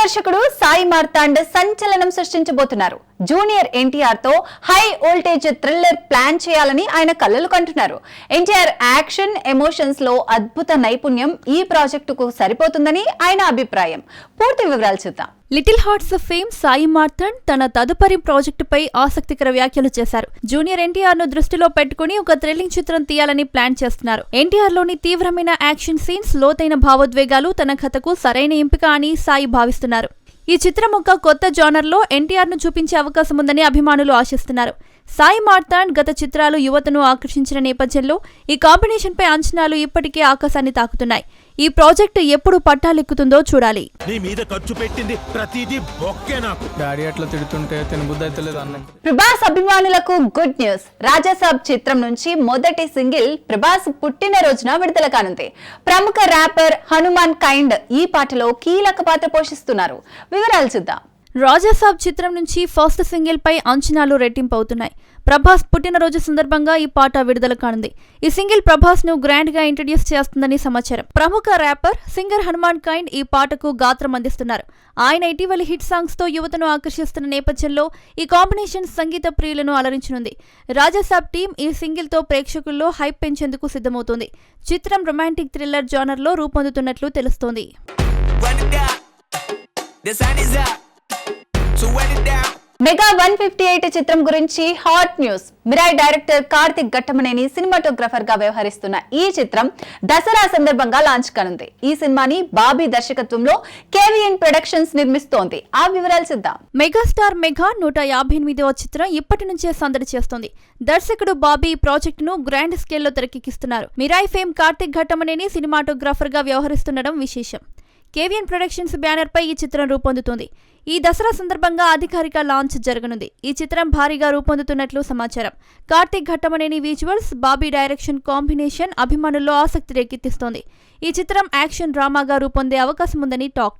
దర్శకుడు సాయి మార్తాండ్ సంచలనం సృష్టించబోతున్నారు. జూనియర్ ఎన్టీఆర్తో హై వోల్టేజ్ థ్రిల్లర్ ప్లాన్ చేయాలని ఆయన కలలు కంటున్నారు. ఎన్టీఆర్ యాక్షన్ ఎమోషన్స్లో అద్భుత నైపుణ్యం ఈ ప్రాజెక్టుకు సరిపోతుందని ఆయన అభిప్రాయం. పూర్తి వివరాలు చూద్దాం. Little hearts fame Sai Marthan తన తదుపరి ప్రాజెక్టుపై ఆసక్తికర వ్యాఖ్యలు చేశారు. జూనియర్ ఎన్టీఆర్ను దృష్టిలో పెట్టుకుని ఒక థ్రిల్లింగ్ చిత్రం తీయాలని ప్లాన్ చేస్తున్నారు. ఎన్టీఆర్లోని తీవ్రమైన యాక్షన్ సీన్స్ లోతైన భావోద్వేగాలు తన కథకు సరైన ఎంపిక అని సాయి భావిస్తున్నారు. ఈ చిత్రం ఒక కొత్త జానర్లో ఎన్టీఆర్ను చూపించే అవకాశం ఉందని అభిమానులు ఆశిస్తున్నారు. సాయి మార్తాండ్ గత చిత్రాలు యువతను ఆకర్షించిన నేపథ్యంలో ఈ కాంబినేషన్పై అంచనాలు ఇప్పటికే ఆకాశాన్ని తాకుతున్నాయి. ఈ ప్రాజెక్టు ఎప్పుడు పట్టాలెక్కుతుందో చూడాలి. నీ మీద ఖర్చు పెట్టింది ప్రతిదీ బొక్కే నాకు. డాడీ అట్లా తిడుతుంటే అన్నం ప్రభాస్ అభిమానులకు గుడ్ న్యూస్. రాజాసాబ్ చిత్రం నుంచి మొదటి సింగిల్ ప్రభాస్ పుట్టినరోజున విడుదల కానుంది. ప్రముఖ ర్యాపర్ హనుమాన్ కైండ్ ఈ పాటలో కీలక పాత్ర పోషిస్తున్నారు. వివరాలు చూద్దాం. రాజాసాబ్ చిత్రం నుంచి ఫస్ట్ సింగిల్ పై అంచనాలు రెట్టింపు అవుతున్నాయి ప్రభాస్ పుట్టినరోజు సందర్భంగా ఈ పాట విడుదల కానుంది. ఈ సింగిల్ ప్రభాస్ను గ్రాండ్గా ఇంట్రడ్యూస్ చేస్తుందని సమాచారం. ప్రముఖ ర్యాపర్ సింగర్ హనుమాన్ కైండ్ ఈ పాటకు గాత్రం అందిస్తున్నారు. ఆయన ఇటీవలి హిట్ సాంగ్స్తో యువతను ఆకర్షిస్తున్న నేపథ్యంలో ఈ కాంబినేషన్ సంగీత ప్రియులను అలరించనుంది. రాజాసాబ్ టీం ఈ సింగిల్తో ప్రేక్షకుల్లో హైప్ పెంచేందుకు సిద్ధమవుతోంది. చిత్రం రొమాంటిక్ థ్రిల్లర్ జానర్లో రూపొందుతున్నట్లు తెలుస్తోంది. మెగా వన్ ఫిఫ్టీ ఎయిట్ చిత్రం గురించి hot news. Mirai director Karthik Ghattamaneni సినిమాటోగ్రఫర్గా వ్యవహరిస్తున్న ఈ చిత్రం దసరా సందర్భంగా లాంచ్ కానుంది. ఈ సినిమాని బాబీ దర్శకత్వంలో కేవీఎన్ ప్రొడక్షన్స్ నిర్మిస్తోంది. ఆ వివరాలు చూద్దాం. మెగాస్టార్ మెగా నూట యాభై ఎనిమిదవ చిత్రం ఇప్పటి నుంచే సందడి చేస్తోంది. దర్శకుడు బాబీ ఈ ప్రాజెక్టును గ్రాండ్ స్కేల్లో తెరకెక్కిస్తున్నారు. మిరాయ్ ఫేమ్ కార్తిక్ ఘట్టమనేని సినిమాటోగ్రాఫర్గా వ్యవహరిస్తుండడం విశేషం. కేవిఎన్ ప్రొడక్షన్స్ బ్యానర్ పై ఈ చిత్రం రూపొందుతుంది. ఈ దసరా సందర్భంగా అధికారిక లాంచ్ జరగనుంది. ఈ చిత్రం భారీగా రూపొందుతున్నట్లు సమాచారం. Karthik Ghattamaneni visuals Bobby direction combination అభిమానుల్లో ఆసక్తి రేకెత్తిస్తోంది. ఈ చిత్రం యాక్షన్ డ్రామాగా రూపొందే అవకాశం ఉందని టాక్.